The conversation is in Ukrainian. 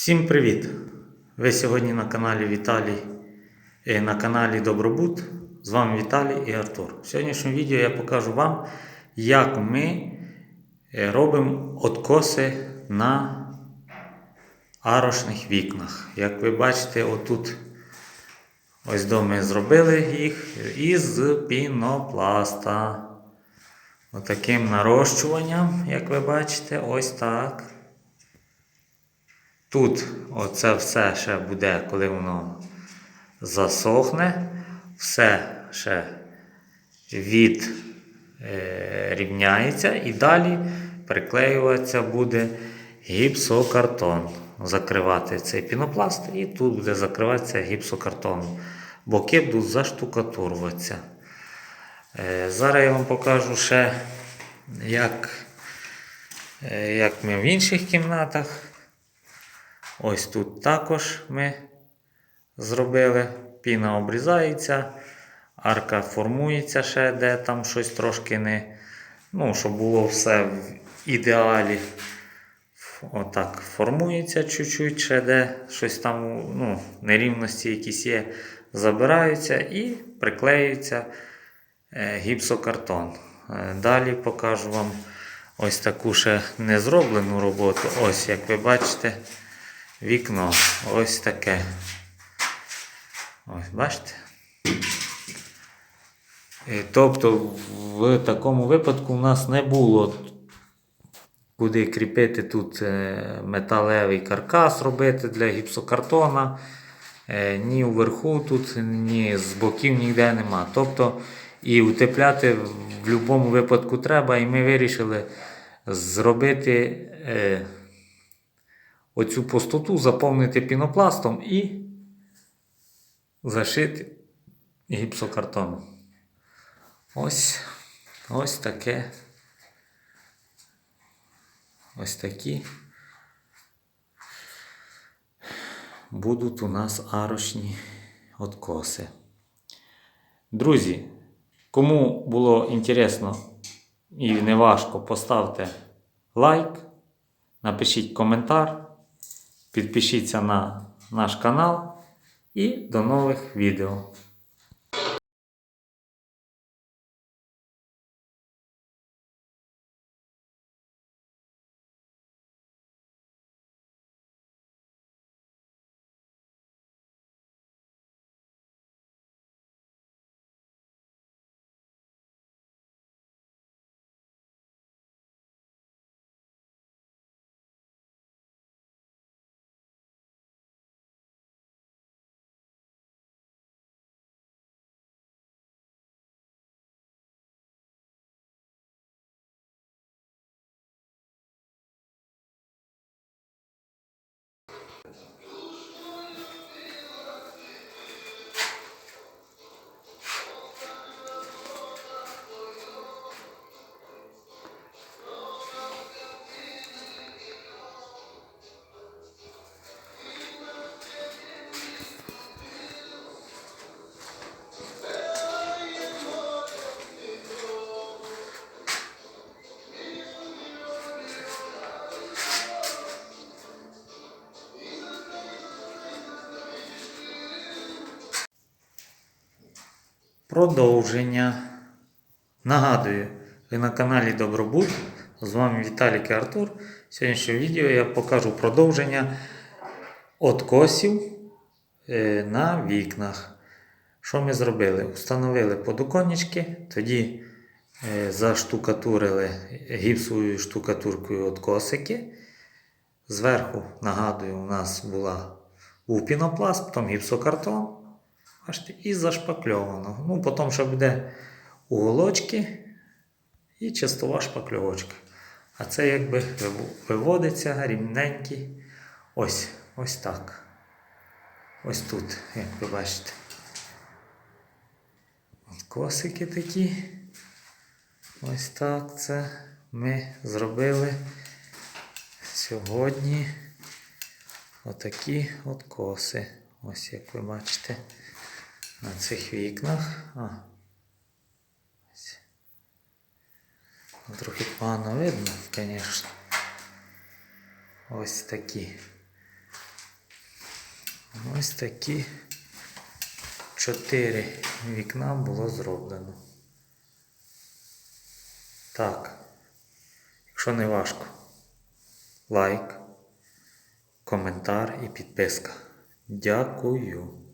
Всім привіт! Ви сьогодні на каналі Віталій, е, на каналі Добробут. З вами Віталій і Артур. В сьогоднішньому відео я покажу вам, як ми е, робимо откоси на арошних вікнах. Як ви бачите, отут ось до ми зробили їх із пінопласта. Отаким нарощуванням, як ви бачите, ось так. Тут оце все ще буде, коли воно засохне, все ще відрівняється і далі приклеюватися буде гіпсокартон. Закривати цей пінопласт, і тут буде закриватися гіпсокартоном. Боки будуть заштукатуруватися. Е, Зараз я вам покажу ще, як, е, як ми в інших кімнатах. Ось тут також ми зробили. Піна обрізається, арка формується ще, де там щось трошки не. Ну, щоб було все в ідеалі. Отак формується чуть-чуть, ще де щось там, ну, нерівності якісь є, забираються і приклеюється е, гіпсокартон. Е, Далі покажу вам ось таку ще незроблену роботу. Ось, як ви бачите, вікно ось таке. Ось, бачите? Е, Тобто в такому випадку в нас не було куди кріпити тут е, металевий каркас робити для гіпсокартона. Е, Ні вверху тут, ні з боків ніде нема. Тобто і утепляти в будь-якому випадку треба. І ми вирішили зробити оцю пустоту, заповнити пінопластом і зашити гіпсокартоном. Ось, ось таке. Ось такі будуть у нас арошні откоси. Друзі, кому було інтересно і не важко, поставте лайк, напишіть коментар, підпишіться на наш канал і до нових відео. Продовження. Нагадую, ви на каналі Добробут. З вами Віталій і Артур. В сьогоднішньому відео я покажу продовження откосів е, на вікнах. Що ми зробили? Установили подоконнички, тоді е, заштукатурили гіпсовою штукатуркою откосики. Зверху, нагадую, у нас була, був пінопласт, потім гіпсокартон. Бачите, і зашпакльовано. Ну, потім ще буде уголочки і чистова шпакльовочка. А це якби виводиться рівненький. Ось, ось так. Ось тут, як ви бачите. От косики такі. Ось так це ми зробили сьогодні отакі от коси. Ось як ви бачите на цих вікнах. А. Трохи погано видно, звісно. Ось такі Ось такі чотири вікна було зроблено. Так. Якщо не важко, лайк, коментар і підписка. Дякую.